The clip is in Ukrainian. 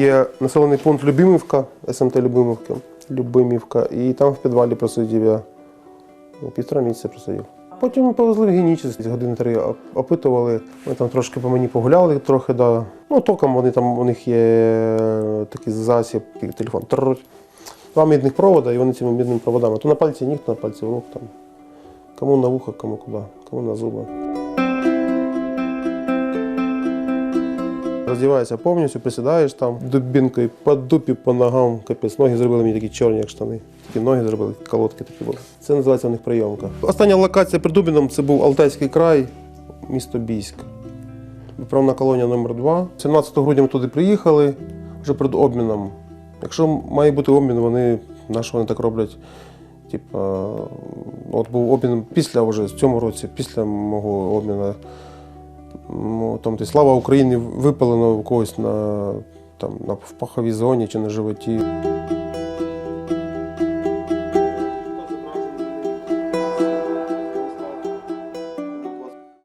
Є населений пункт Любимівка, СМТ Любимівка, Любимівка, і там в підвалі просидів я ну, півтора місяця просидів. Потім повезли в генічність, години три опитували. Ми там трошки по мені погуляли трохи, да. Ну, током вони там, у них є е, такий засіб, телефон. Два мідних провода, і вони цими мідними проводами. То на пальці ніг, то на пальці рук там. Кому на вухо, кому куди, кому на зуби. Роздіваєшся повністю, присідаєш там дубінкою по дупі, по ногам, капець. Ноги зробили мені такі чорні, як штани. Такі ноги зробили, колодки такі були. Це називається у них прийомка. Остання локація під Дубіном це був Алтайський край, місто Бійськ. Виправна колонія номер 2 17 грудня ми туди приїхали вже перед обміном. Якщо має бути обмін, вони на що вони так роблять? Типа, от був обмін після вже в цьому році, після мого обміну. Там десь слава Україні випалено у когось на, там, на в паховій зоні чи на животі.